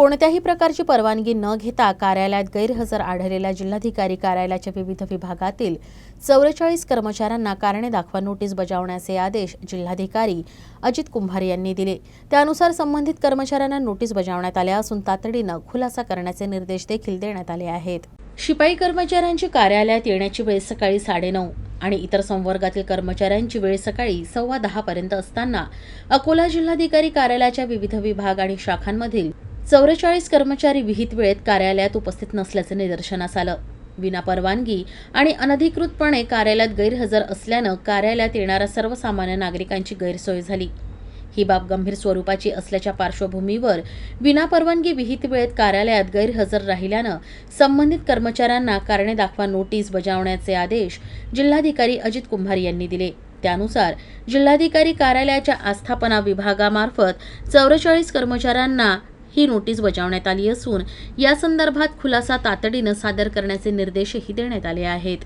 कोणत्याही प्रकारची परवानगी न घेता कार्यालयात गैरहजर आढळलेल्या जिल्हाधिकारी कार्यालयाच्या विविध विभागातील चौवेचाळीस कर्मचाऱ्यांना कारणे दाखवा नोटीस बजावण्याचे आदेश जिल्हाधिकारी अजित कुंभार यांनी दिले. त्यानुसार संबंधित कर्मचाऱ्यांना नोटीस बजावण्यात आल्या असून तातडीनं खुलासा करण्याचे निर्देश देखील देण्यात आले आहेत. शिपाई कर्मचाऱ्यांची कार्यालयात येण्याची वेळ सकाळी साडेनऊ आणि इतर संवर्गातील कर्मचाऱ्यांची वेळ सकाळी सव्वा दहापर्यंत असताना अकोला जिल्हाधिकारी कार्यालयाच्या विविध विभाग आणि शाखांमधील चौवेचाळीस कर्मचारी विहित वेळेत कार्यालयात उपस्थित नसल्याचं निदर्शनास आलं. विना परवानगी आणि अनधिकृतपणे कार्यालयात गैरहजर असल्यानं कार्यालयात येणाऱ्या सर्वसामान्य नागरिकांची गैरसोय झाली. ही बाब गंभीर स्वरूपाची असल्याच्या पार्श्वभूमीवर विनापरवानगी विहित वेळेत कार्यालयात गैरहजर राहिल्यानं संबंधित कर्मचाऱ्यांना कारणे दाखवा नोटीस बजावण्याचे आदेश जिल्हाधिकारी अजित कुंभार यांनी दिले. त्यानुसार जिल्हाधिकारी कार्यालयाच्या आस्थापना विभागामार्फत चौवेचाळीस कर्मचाऱ्यांना ही नोटीस बजावण्यात आली असून या संदर्भात खुलासा तातडीनं सादर करण्याचे निर्देशही देण्यात आले आहेत.